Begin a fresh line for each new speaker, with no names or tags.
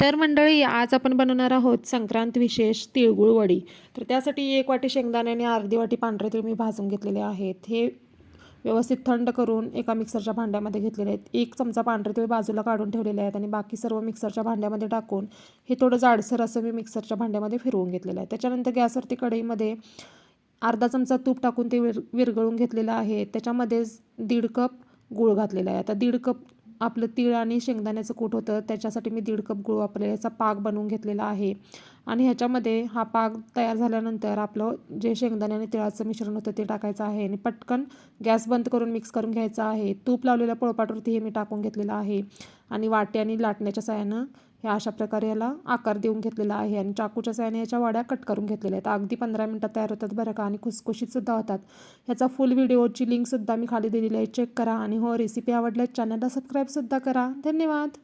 तर मंडळी आज आपण बनवणार आहोत संक्रांत विशेष तिळगुळ वडी. तर त्यासाठी एक वाटी शेंगदाणे आणि अर्धी वाटी पांढरे तिळ मी भाजून घेतलेले आहेत. हे व्यवस्थित थंड करून एका मिक्सरच्या भांड्यामध्ये घेतलेले आहेत. एक चमचा पांढरे तिळ बाजूला काढून ठेवलेले आहेत आणि बाकी सर्व मिक्सरच्या भांड्यामध्ये टाकून हे थोडं जाडसर असं मी मिक्सरच्या भांड्यामध्ये फिरवून घेतलेलं आहे. त्याच्यानंतर गॅसवरती कढईमध्ये अर्धा चमचा तूप टाकून ते विर विरघळून घेतलेलं आहे. त्याच्यामध्येच दीड कप गूळ घातलेला आहे. आता दीड कप आपलं तीळ आणि शेंगदाण्याचं कूट होतं. त्याच्यासाठी मी दीड कप गूळ वापरलेला याचा पाक बनवून घेतलेला आहे. आणि ह्याच्यामध्ये हा पाक तयार झाल्यानंतर आपलं जे शेंगदाणे आणि तिळाचं मिश्रण होतं ते टाकायचं आहे आणि पटकन गॅस बंद करून मिक्स करून घ्यायचं आहे. तूप लावलेल्या पोळपाटवरती हे मी टाकून घेतलेलं आहे आणि वाटे आणि लाटण्याच्या साह्यानं ह्या अशा प्रकारे याला आकार देऊन घेतलेला आहे आणि चाकूच्या साह्याने याच्या वाड्या कट करून घेतलेल्या आहेत. अगदी पंधरा मिनटात तयार होतात बरं का आणि खुसखुशीतसुद्धा होतात. ह्याचा फुल व्हिडिओची लिंकसुद्धा मी खाली दिलेली आहे. चेक करा आणि हो रेसिपी आवडल्यास चॅनलला सबस्क्राईबसुद्धा करा. धन्यवाद.